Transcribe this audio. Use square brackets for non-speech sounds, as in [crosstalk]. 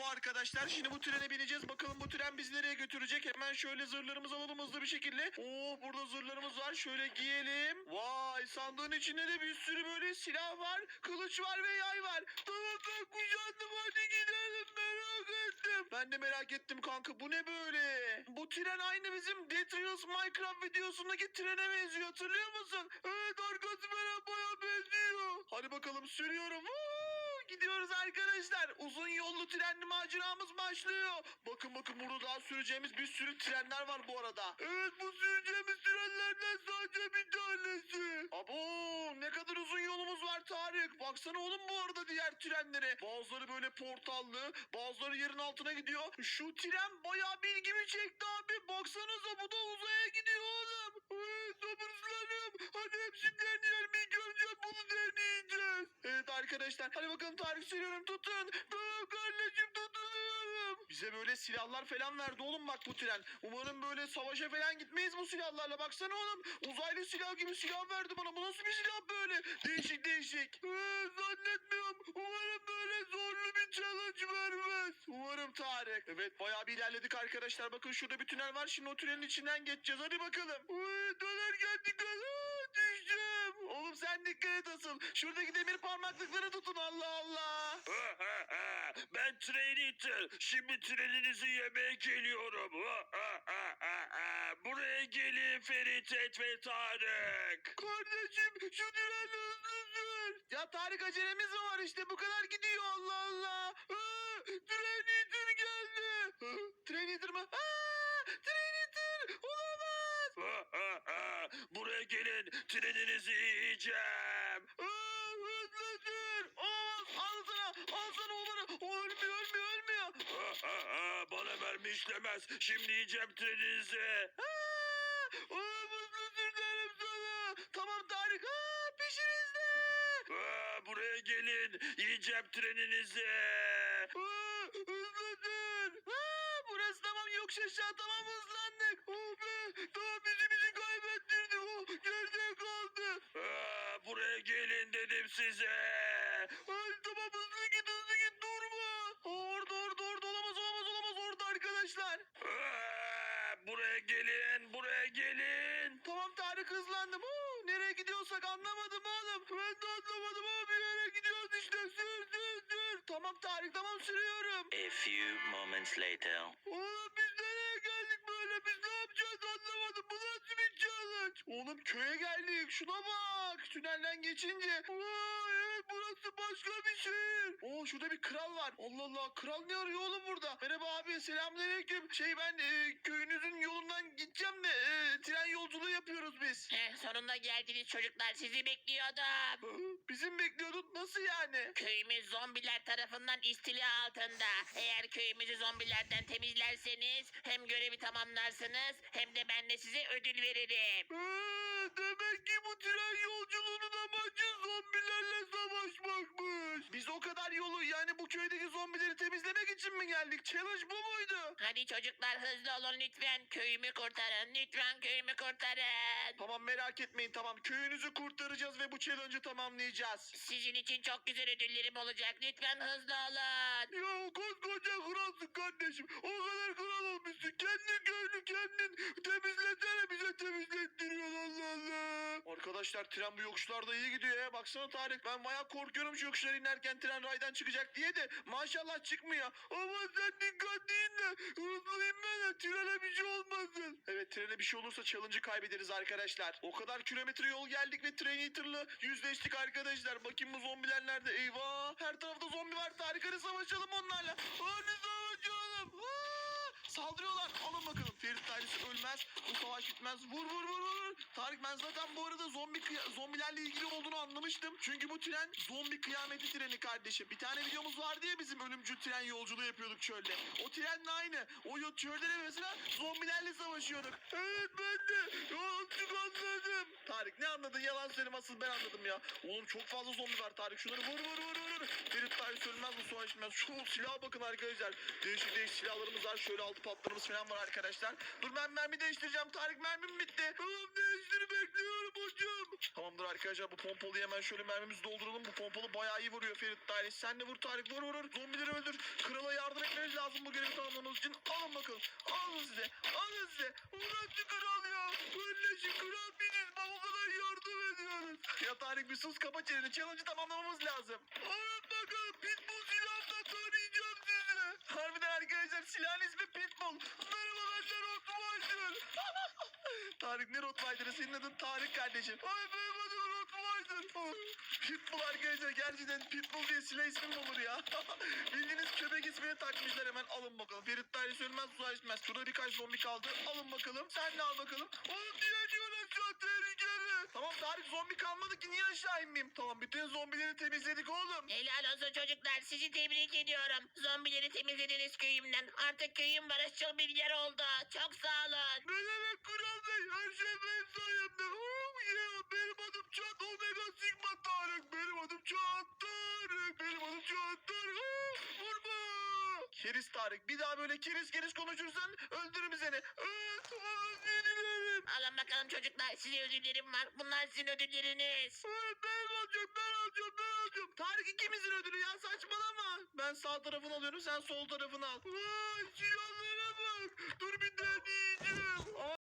bu arkadaşlar. Şimdi bu trene bineceğiz. Bakalım bu tren bizi nereye götürecek. Hemen şöyle zırhlarımızı alalım hızlı bir şekilde. Oo burada zırhlarımız var. Şöyle giyelim. Vay sandığın içinde de bir sürü böyle silah var. Kılıç var ve yay var. Tamam ben kuşandım hadi gidelim merak ettim. Ben de merak ettim kanka. Bu ne böyle? Bu tren aynı bizim Dead Reels Minecraft videosundaki trene benziyor. Hatırlıyor musun? Evet arkası falan baya benziyor. Hadi bakalım sürüyorum. Woo! Gidiyoruz arkadaşlar. Uzun yollu trenli maceramız başlıyor. Bakın bakın burada daha süreceğimiz bir sürü trenler var bu arada. Evet bu süreceğimiz trenlerden sadece bir tanesi. Abo ne kadar uzun yolumuz var Tarık. Baksana oğlum bu arada diğer trenlere. Bazıları böyle portallı, bazıları yerin altına gidiyor. Şu tren bayağı bilgimi çekti abi. Baksanıza bu da uzaya gidiyor oğlum. Evet sabırsızlanıyorum. Hadi hepsinden yiyelim. İlk önce bunu deneyeceğiz. Evet arkadaşlar. Hadi bakalım Tarık sürüyorum tutun. Tamam kardeşim tutunuyorum. Bize böyle silahlar falan verdi oğlum bak bu tren. Umarım böyle savaşa falan gitmeyiz bu silahlarla. Baksana oğlum uzaylı silah gibi silah verdi bana. Bu nasıl bir silah böyle? Değişik değişik. Ee, zannetmiyorum. Umarım böyle zorlu bir challenge vermez. Umarım Tarık. Evet bayağı bir ilerledik arkadaşlar. Bakın şurada bir tünel var. Şimdi o tünelin içinden geçeceğiz. Hadi bakalım. Uy, döner geldik. Sen dikkat et asıl. Şuradaki demir parmaklıkları tutun Allah Allah. [laughs] ben Trainator. Şimdi treninizi yemeye geliyorum. [laughs] Buraya gelin Ferit Et ve Tarık. Kardeşim şu trenle hızlı sür. Ya Tarık acelemiz mi var işte bu kadar gidiyor Allah Allah. Aa, tren eater geldi. Aa, tren eater mı? Aa, tren eater olamaz. Buraya gelin treninizi yiyeceğim. Sür. Olamaz al sana al sana onları. Ölmüyor ölmüyor ölmüyor. Bana mermi işlemez. Şimdi yiyeceğim treninizi. Sür derim sana. Tamam Tarık Aa, peşimizde. Buraya gelin yiyeceğim treninizi. Aa, burası tamam yokuş aşağı tamam hızlandık. Oh Buraya gelin dedim size. Ay tamam hızlı git hızlı git durma. Orada orada orada olamaz olamaz olamaz orada arkadaşlar. Aa, Buraya gelin buraya gelin. Tamam Tarık hızlandım. Oo, nereye gidiyorsak anlamadım oğlum. Ben de anlamadım abi bir yere gidiyoruz işte. Sür sür sür. Tamam Tarık tamam sürüyorum. A few moments later. Oğlum Oğlum köye geldik. Şuna bak. Tünelden geçince. Vay burası başka bir şehir. Şurada bir kral var. Allah Allah. Kral ne arıyor oğlum burada? Merhaba abi. Selamünaleyküm. Şey ben e, köyünüzün yolundan gideceğim de e, tren yolculuğu yapıyoruz biz. Heh, sonunda geldiniz çocuklar sizi bekliyordum. Bizim bekliyorduk. Nasıl yani? Köyümüz zombiler tarafından istila altında. Eğer köyümüzü zombilerden temizlerseniz hem görevi tamamlarsınız hem de ben de size ödül veririm. Ee, demek ki bu tren yolculuğunun amacı zombilerle savaşmakmış. Biz o kadar yolu yani bu köydeki zombileri temizlemek için mi geldik? Challenge bu muydu? Hadi çocuklar hızlı olun lütfen köyümü kurtarın. Lütfen köyümü kurtarın. Tamam merak etmeyin tamam. Köyünüzü kurtaracağız ve bu challenge'ı tamamlayacağız. Sizin için çok güzel ödüllerim olacak. Lütfen hızlı olun. Ya koskoca kralsın kardeşim. O kadar kral olmuşsun. Kendin köyünü kendin temizlesene bize temizlettiriyorsun Allah Allah. Arkadaşlar tren bu yokuşlarda iyi gidiyor ya. Baksana Tarık ben bayağı korkuyorum şu yokuşlara inerken tren raydan çıkacak diye de maşallah çıkmıyor. Ama sen dikkatli in de hızlı inme de trene bir şey olmasın. Evet trene bir şey olursa challenge'ı kaybederiz arkadaşlar. O kadar kilometre yol geldik ve Trainator'la yüzleştik arkadaşlar. Bakayım bu zombiler nerede? Eyvah her tarafta zombi var. Tarık hadi savaşalım onlarla. Hadi savaşalım. Aa! Saldırıyorlar. Alın bakalım. Ferit ailesi ölmez. Bu savaş bitmez. Vur vur vur vur. Tarık ben zaten bu arada zombi zombilerle ilgili olduğunu anlamıştım. Çünkü bu tren zombi kıyameti treni kardeşim. Bir tane videomuz vardı ya bizim ölümcül tren yolculuğu yapıyorduk çölde. O trenle aynı. O çölde de mesela zombilerle savaşıyorduk. Evet ben de. Yolculuk anladım. Tarık ne anladın? Yalan söyleme asıl ben anladım ya. Oğlum çok fazla zombi var Tarık. Şunları vur vur vur vur. Ferit Tarık ölmez bu savaş bitmez. Şu silaha bakın arkadaşlar. Değişik değişik silahlarımız var. Şöyle altı patlarımız falan var arkadaşlar. Dur ben mermi değiştireceğim. Tarık mermim bitti. Tamam değiştir bekliyorum hocam. Tamamdır arkadaşlar bu pompalıyı hemen şöyle mermimizi dolduralım. Bu pompalı bayağı iyi vuruyor Ferit Tarık. Sen de vur Tarık vur vur vur. Zombileri öldür. Krala yardım etmek vermeniz lazım bu görevi tamamlamanız için. Alın bakalım. Alın size. Alın size. Uğraştı kral ya. Birleşin kral biniz. Babalara yardım ediyoruz. Ya Tarık bir sus kapa çeneni. Challenge'ı tamamlamamız lazım. Alın silahın ismi Pitbull. Merhaba ben de Rottweiler. [laughs] Tarık ne Rottweiler'ı? Senin adın Tarık kardeşim. Ay benim adım Rottweiler. Pitbull arkadaşlar gerçekten Pitbull diye silah ismi mi olur ya? [laughs] Bildiğiniz köpek ismini takmışlar hemen alın bakalım. Ferit Taylı sönmez su içmez. Şurada birkaç zombi kaldı. Alın bakalım. Sen de al bakalım. Oğlum niye diyorsun aşağı tehlikeli? Tamam Tarık zombi kalmadı ki niye aşağı inmeyeyim? Tamam bütün zombileri temizledik oğlum. Helal olsun çocuklar. Sizi tebrik ediyorum. Zombileri temizlediniz köyümden. Artık köyüm barışçıl bir yer oldu. Çok sağ olun. Ne demek Kral Bey? Her şey benim sayemde. Oh yeah. Benim adım Çat Omega Sigma Tarık. Benim adım Çat Tarık. Benim adım Çat Tarık. Ah, vurma. Keriz Tarık. Bir daha böyle keriz keriz konuşursan öldürürüm seni. Evet. Dilerim. Alın bakalım çocuklar. Size ödüllerim var. Bunlar sizin ödülleriniz. Ben alacağım ben alacağım ben alacağım. Tarık ikimizin ödülü ya saçmalama. Ben sağ tarafını alıyorum sen sol tarafını al. Vay silahlara bak. Dur bir